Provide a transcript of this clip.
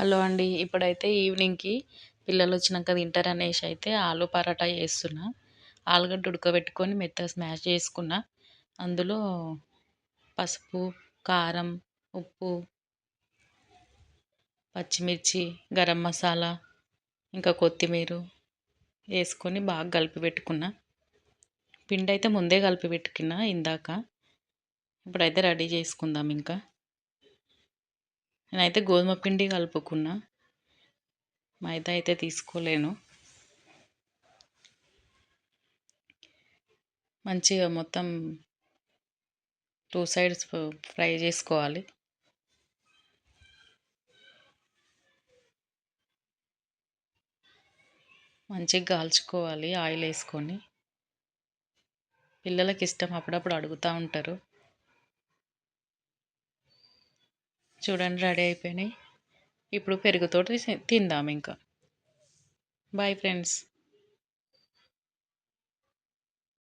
Hello అండి. ఇప్పుడైతే ఈవినింగ్కి పిల్లలు వచ్చినాక తింటారు అనేసి అయితే ఆలు పరాటా చేస్తున్నా. ఆలుగడ్డ ఉడకబెట్టుకొని మెత్తగా స్మాష్ చేసుకున్న. అందులో పసుపు కారం ఉప్పు పచ్చిమిర్చి గరం మసాలా ఇంకా కొత్తిమీర వేసుకొని బాగా కలిపి పెట్టుకున్న. పిండి అయితే ముందే కలిపి పెట్టుకున్నా ఇందాక. ఇప్పుడైతే రెడీ చేసుకుందాం ఇంకా. నేనైతే గోధుమ పిండి కలుపుకున్నా. మైదా అయితే తీసుకోలేను. మంచిగా మొత్తం టూ సైడ్స్ ఫ్రై చేసుకోవాలి. మంచిగా కాల్చుకోవాలి ఆయిల్ వేసుకొని. పిల్లలకి ఇష్టం అప్పుడప్పుడు అడుగుతూ ఉంటారు. చూడండి రెడీ అయిపోయినాయి. ఇప్పుడు పెరుగుతోటి తిందాం ఇంకా. Bye friends